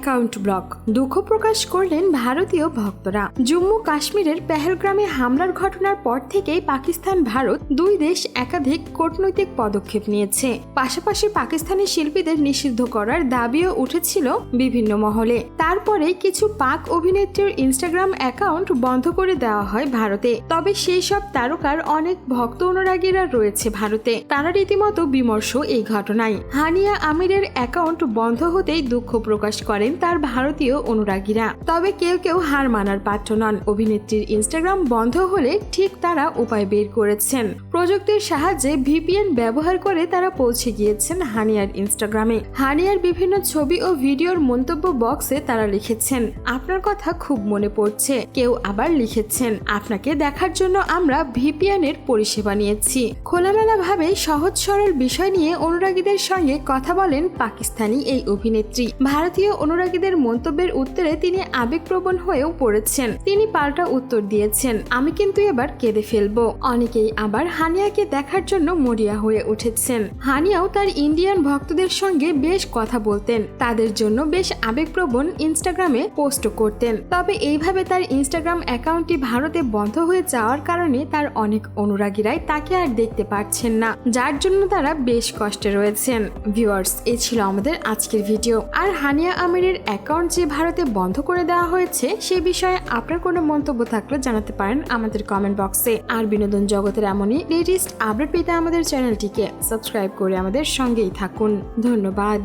Account block. দুঃখ প্রকাশ করলেন ভারতীয় ভক্তরা। জম্মু কাশ্মীরের পেহেলগ্রামে হামলার ঘটনার পর থেকেই পাকিস্তান ভারত দুই দেশ একাধিক কূটনৈতিক পদক্ষেপ নিয়েছে। পাশাপাশি পাকিস্তানি শিল্পীদের নিষিদ্ধ করার দাবিও উঠেছিল বিভিন্ন মহলে। তারপরে কিছু পাক অভিনেত্রীর ইনস্টাগ্রাম অ্যাকাউন্ট বন্ধ করে দেওয়া হয় ভারতে। তবে সেই সব তারকার অনেক ভক্ত অনুরাগীরা রয়েছে ভারতে। তারা রীতিমতো বিমর্ষ এই ঘটনায়। হানিয়া আমিরের অ্যাকাউন্ট বন্ধ হতেই দুঃখ প্রকাশ করেন তার ভারতীয় অনুরাগীরা। তবে কেউ কেউ হার মানার পাত্র নন। অভিনেত্রীর ইনস্টাগ্রাম বন্ধ হলে ঠিক তারা উপায় বের করেছেন। প্রযুক্তির সাহায্যে ভিপিএন ব্যবহার করে তারা পৌঁছে গিয়েছেন হানিয়ার ইনস্টাগ্রামে হানিয়ার বিভিন্ন ছবি ও ভিডিওর মন্তব্য বক্সে তারা লিখেছেন, আপনার কথা খুব মনে পড়ছে। কেউ আবার লিখেছেন, আপনাকে দেখার জন্য আমরা ভিপিএন এর পরিষেবা নিয়েছি। খোলামেলা ভাবে সহজ সরল বিষয় নিয়ে অনুরাগীদের সঙ্গে কথা বলেন পাকিস্তানি এই অভিনেত্রী। ভারতীয় অনুরাগীদের মন্তব্যের উত্তরে তিনি আবেগপ্রবণ হয়েও পড়েছেন। তিনি পাল্টা উত্তর দিয়েছেন, আমি কিন্তু এবার কেঁদে ফেলব। অনেকেই আবার হানিয়াকে দেখার জন্য মরিয়া হয়ে উঠেছেন। হানিয়াও তার ইন্ডিয়ান ভক্তদের সঙ্গে বেশ কথা বলতেন, তাদের জন্য বেশ আবেগপ্রবণ ইনস্টাগ্রামে পোস্ট করতেন। তবে এইভাবে তার ইনস্টাগ্রাম অ্যাকাউন্টটি ভারতে বন্ধ হয়ে যাওয়ার কারণে তার অনেক অনুরাগীরাই তাকে আর দেখতে পাচ্ছেন না, যার জন্য তারা বেশ কষ্টে রয়েছেন। ভিউয়ার্স, এ ছিল আমাদের আজকের ভিডিও। আর হানিয়া আমিরের অ্যাকাউন্ট যে ভারতে বন্ধ করে দেওয়া হয়েছে, সে বিষয়ে আপনার কোনো মন্তব্য থাকলে জানাতে পারেন আমাদের কমেন্ট বক্সে আর বিনোদন জগতের এমনই লেটেস্ট আপডেট পেতে আমাদের চ্যানেলটিকে সাবস্ক্রাইব করে আমাদের সঙ্গেই থাকুন। ধন্যবাদ।